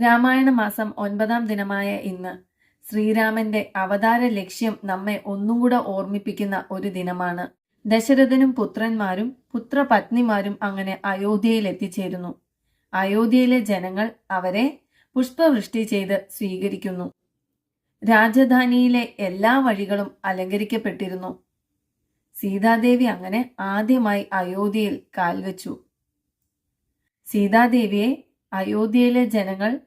രാമായണ മാസം ഒൻപതാം ദിനമായ ഇന്ന് ശ്രീരാമന്റെ അവതാര ലക്ഷ്യം നമ്മെ ഒന്നും കൂടെ ഓർമ്മിപ്പിക്കുന്ന ഒരു ദിനമാണ്. ദശരഥനും പുത്രന്മാരും പുത്രപത്നിമാരും അങ്ങനെ അയോധ്യയിൽ എത്തിച്ചേരുന്നു. അയോധ്യയിലെ ജനങ്ങൾ അവരെ പുഷ്പവൃഷ്ടി ചെയ്ത് സ്വീകരിക്കുന്നു. രാജധാനിയിലെ എല്ലാ വഴികളും അലങ്കരിക്കപ്പെട്ടിരുന്നു. സീതാദേവി അങ്ങനെ ആദ്യമായി അയോധ്യയിൽ കാൽവെച്ചു. സീതാദേവിയെ അയോധ്യയിലെ ജനങ്ങൾ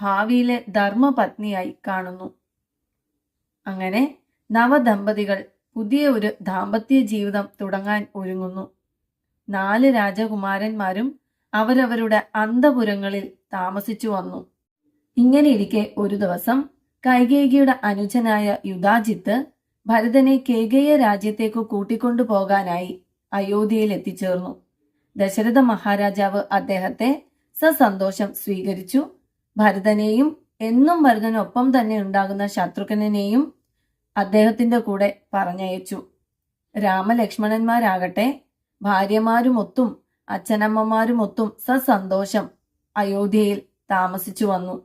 ഭാവിയിലെ ധർമ്മപത്നിയായി കാണുന്നു. അങ്ങനെ നവദമ്പതികൾ പുതിയ ഒരു ദാമ്പത്യ ജീവിതം തുടങ്ങാൻ ഒരുങ്ങുന്നു. നാല് രാജകുമാരന്മാരും അവരവരുടെ അന്തപുരങ്ങളിൽ താമസിച്ചു വന്നു. ഇങ്ങനെയിരിക്കെ ഒരു ദിവസം കൈകേകിയുടെ അനുജനായ യുധാജിത്ത് ഭരതനെ കേകയ രാജ്യത്തേക്ക് കൂട്ടിക്കൊണ്ടു പോകാനായി അയോധ്യയിൽ എത്തിച്ചേർന്നു ദശരഥ മഹാരാജാവ് അദ്ദേഹത്തെ സസന്തോഷം സ്വീകരിച്ചു. ഭരതനെയും എന്നും ഭരതനൊപ്പം തന്നെ ഉണ്ടാകുന്ന ശത്രുഘ്നെയും അദ്ദേഹത്തിന്റെ കൂടെ പറഞ്ഞയച്ചു. രാമലക്ഷ്മണന്മാരാകട്ടെ ഭാര്യമാരുമൊത്തും അച്ഛനമ്മമാരുമൊത്തും സസന്തോഷം അയോധ്യയിൽ താമസിച്ചു വന്നു.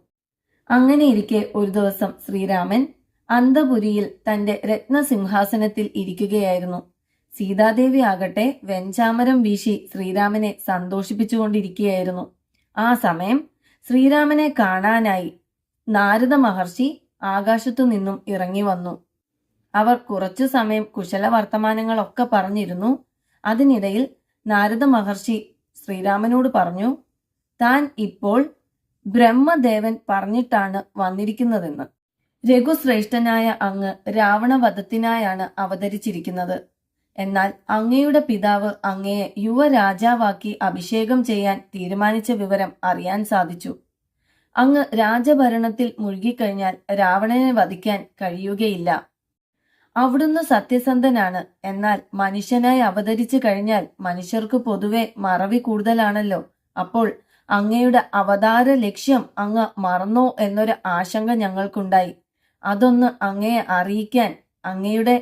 അങ്ങനെയിരിക്കെ ഒരു ദിവസം ശ്രീരാമൻ അന്തപുരിയിൽ തന്റെ രത്നസിംഹാസനത്തിൽ ഇരിക്കുകയായിരുന്നു. സീതാദേവി ആകട്ടെ വെഞ്ചാമരം വീശി ശ്രീരാമനെ സന്തോഷിപ്പിച്ചുകൊണ്ടിരിക്കുകയായിരുന്നു. ആ സമയം ശ്രീരാമനെ കാണാനായി നാരദ മഹർഷി ആകാശത്തു നിന്നും ഇറങ്ങി വന്നു. അവർ കുറച്ചു സമയം കുശല വർത്തമാനങ്ങളൊക്കെ പറഞ്ഞിരുന്നു. അതിനിടയിൽ നാരദ മഹർഷി ശ്രീരാമനോട് പറഞ്ഞു താൻ ഇപ്പോൾ ബ്രഹ്മദേവൻ പറഞ്ഞിട്ടാണ് വന്നിരിക്കുന്നതെന്ന്. രഘുശ്രേഷ്ഠനായ അങ്ങ് രാവണവധത്തിനായാണ് അവതരിച്ചിരിക്കുന്നത്. എന്നാൽ അങ്ങയുടെ പിതാവ് അങ്ങയെ യുവരാജാവാക്കി അഭിഷേകം ചെയ്യാൻ തീരുമാനിച്ച വിവരം അറിയാൻ സാധിച്ചു. അങ്ങ് രാജഭരണത്തിൽ മുഴുകിക്കഴിഞ്ഞാൽ രാവണനെ വധിക്കാൻ കഴിയുകയില്ല. അവിടുന്ന് സത്യസന്ധനാണ്. എന്നാൽ മനുഷ്യനായി അവതരിച്ചു കഴിഞ്ഞാൽ മനുഷ്യർക്ക് പൊതുവെ മറവി കൂടുതലാണല്ലോ. അപ്പോൾ അങ്ങയുടെ അവതാര ലക്ഷ്യം അങ്ങ് മറന്നോ എന്നൊരു ആശങ്ക ഞങ്ങൾക്കുണ്ടായി. അതൊന്ന് അങ്ങയെ അറിയിക്കാൻ അങ്ങയുടെ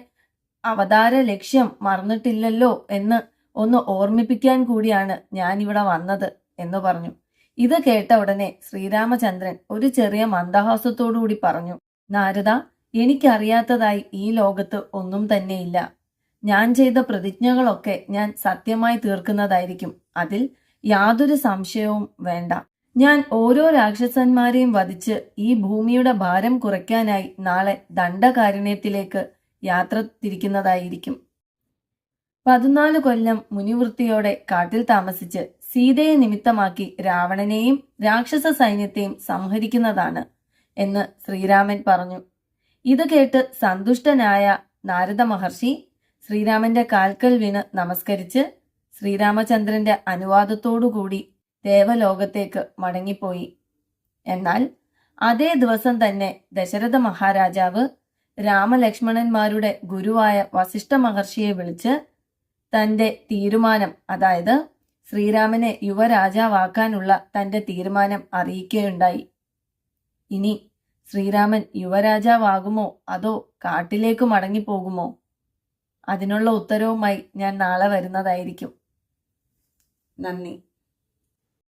അവതാര ലക്ഷ്യം മറന്നിട്ടില്ലല്ലോ എന്ന് ഒന്ന് ഓർമ്മിപ്പിക്കാൻ കൂടിയാണ് ഞാനിവിടെ വന്നത് എന്ന് പറഞ്ഞു. ഇത് കേട്ട ഉടനെ ശ്രീരാമചന്ദ്രൻ ഒരു ചെറിയ മന്ദഹാസത്തോടുകൂടി പറഞ്ഞു നാരദ എനിക്കറിയാത്തതായി ഈ ലോകത്ത് ഒന്നും തന്നെയില്ല. ഞാൻ ചെയ്ത പ്രതിജ്ഞകളൊക്കെ ഞാൻ സത്യമായി തീർക്കുന്നതായിരിക്കും. അതിൽ യാതൊരു സംശയവും വേണ്ട. ഞാൻ ഓരോ രാക്ഷസന്മാരെയും വധിച്ച് ഈ ഭൂമിയുടെ ഭാരം കുറയ്ക്കാനായി നാളെ ദണ്ഡകാരുണ്യത്തിലേക്ക് യാത്ര തിരിക്കുന്നതായിരിക്കും. പതിനാല് കൊല്ലം മുനിവൃത്തിയോടെ കാട്ടിൽ താമസിച്ച് സീതയെ നിമിത്തമാക്കി രാവണനെയും രാക്ഷസ സൈന്യത്തെയും സംഹരിക്കുന്നതാണ് എന്ന് ശ്രീരാമൻ പറഞ്ഞു. ഇത് കേട്ട് സന്തുഷ്ടനായ നാരദ മഹർഷി ശ്രീരാമന്റെ കാൽക്കൽ വീണ് നമസ്കരിച്ച് ശ്രീരാമചന്ദ്രന്റെ അനുവാദത്തോടുകൂടി ദേവലോകത്തേക്ക് മടങ്ങിപ്പോയി. എന്നാൽ അതേ ദിവസം തന്നെ ദശരഥ മഹാരാജാവ് രാമലക്ഷ്മണന്മാരുടെ ഗുരുവായ വസിഷ്ഠ മഹർഷിയെ വിളിച്ച് തന്റെ തീരുമാനം അതായത് ശ്രീരാമനെ യുവരാജാവാക്കാനുള്ള തന്റെ തീരുമാനം അറിയിക്കുകയുണ്ടായി. ഇനി ശ്രീരാമൻ യുവരാജാവാകുമോ? അതോ കാട്ടിലേക്ക് മടങ്ങിപ്പോകുമോ? അതിനുള്ള ഉത്തരവുമായി ഞാൻ നാളെ വരുന്നതായിരിക്കും. നന്ദി.